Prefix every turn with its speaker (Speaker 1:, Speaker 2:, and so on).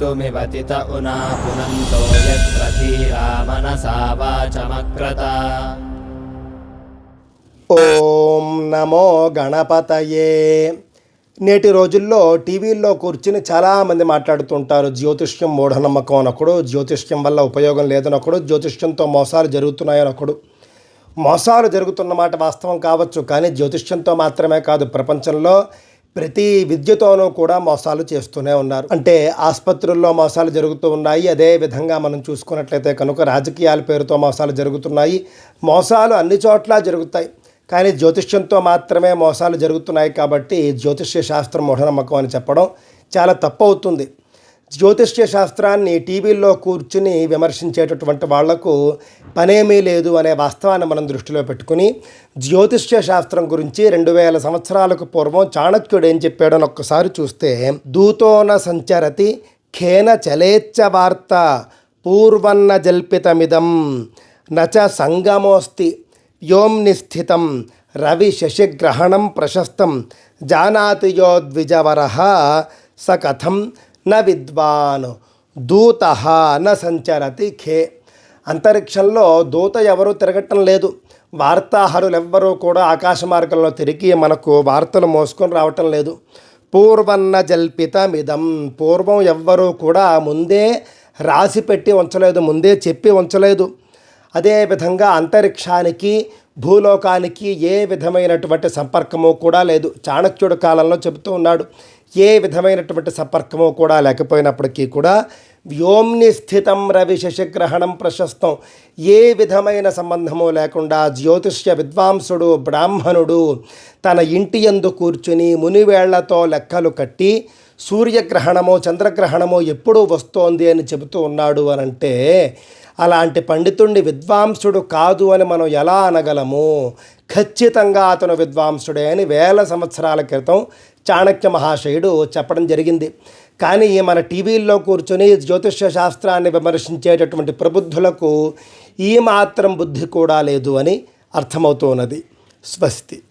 Speaker 1: कर्तुमिवतित उना पुनन्तो यत्र धीरा मनसा वाचमक्रता
Speaker 2: ఓం నమో గణపతయే నేటి రోజుల్లో టీవీల్లో కూర్చుని చాలామంది మాట్లాడుతుంటారు జ్యోతిష్యం మూఢనమ్మకం అనొకడు జ్యోతిష్యం వల్ల ఉపయోగం లేదనొకడు జ్యోతిష్యంతో మోసాలు జరుగుతున్నాయనొకడు మోసాలు జరుగుతున్న మాట వాస్తవం కావచ్చు కానీ జ్యోతిష్యంతో మాత్రమే కాదు ప్రపంచంలో ప్రతి విద్యతోనూ కూడా మోసాలు చేస్తూనే ఉన్నారు. అంటే ఆసుపత్రుల్లో మోసాలు జరుగుతూ ఉన్నాయి. అదే విధంగా మనం చూసుకున్నట్లయితే కనుక రాజకీయాల పేరుతో మోసాలు జరుగుతున్నాయి. మోసాలు అన్ని చోట్ల జరుగుతాయి. కానీ జ్యోతిష్యంతో మాత్రమే మోసాలు జరుగుతున్నాయి కాబట్టి జ్యోతిష్య శాస్త్రం మూఢనమ్మకం అని చెప్పడం చాలా తప్పు అవుతుంది. జ్యోతిష్య శాస్త్రాన్ని టీవీల్లో కూర్చుని విమర్శించేటటువంటి వాళ్ళకు పనేమీ లేదు అనే వాస్తవాన్ని మనం దృష్టిలో పెట్టుకుని జ్యోతిష్య శాస్త్రం గురించి రెండు వేల సంవత్సరాలకు పూర్వం చాణక్యుడు ఏం చెప్పాడని ఒక్కసారి చూస్తే దూతోన సంచరతి ఖేన చలేచ్చ వార్త పూర్వన్న జల్పితమిదం నచ సంగమోస్తి వ్యోమ్ని స్థితం రవి శశిగ్రహణం ప్రశస్తం జానాతి యో ద్విజవర స కథం న విద్వాన్ దూత న సంచరతి ఖే. అంతరిక్షంలో దూత ఎవరూ తిరగటం లేదు. వార్తాహరులు ఎవ్వరూ కూడా ఆకాశ మార్గంలో తిరిగి మనకు వార్తలు మోసుకొని రావటం లేదు. పూర్వన్న జల్పితమిదం పూర్వం ఎవ్వరూ కూడా ముందే రాసి పెట్టి ఉంచలేదు ముందే చెప్పి ఉంచలేదు. అదేవిధంగా అంతరిక్షానికి భూలోకానికి ఏ విధమైనటువంటి సంపర్కము కూడా లేదు. చాణక్యుడి కాలంలో చెబుతూ ఉన్నాడు ఏ విధమైనటువంటి సంపర్కము కూడా లేకపోయినప్పటికీ కూడా వ్యోమ్ని స్థితం రవి శశిగ్రహణం ప్రశస్తం. ఏ విధమైన సంబంధము లేకుండా జ్యోతిష్య విద్వాంసుడు బ్రాహ్మణుడు తన ఇంటి యందు కూర్చుని మునివేళ్ళతో లెక్కలు కట్టి సూర్యగ్రహణమో చంద్రగ్రహణము ఎప్పుడు వస్తోంది అని చెబుతూ ఉన్నాడు అని అంటే అలాంటి పండితుణ్ణి విద్వాంసుడు కాదు అని మనం ఎలా అనగలము? ఖచ్చితంగా అతను విద్వాంసుడే అని వేల సంవత్సరాల క్రితం చాణక్య మహాశయుడు చెప్పడం జరిగింది. కానీ మన టీవీల్లో కూర్చొని జ్యోతిష్య శాస్త్రాన్ని విమర్శించేటటువంటి ప్రబుద్ధులకు ఈ మాత్రం బుద్ధి కూడా లేదు అని అర్థమవుతున్నది. స్వస్తి.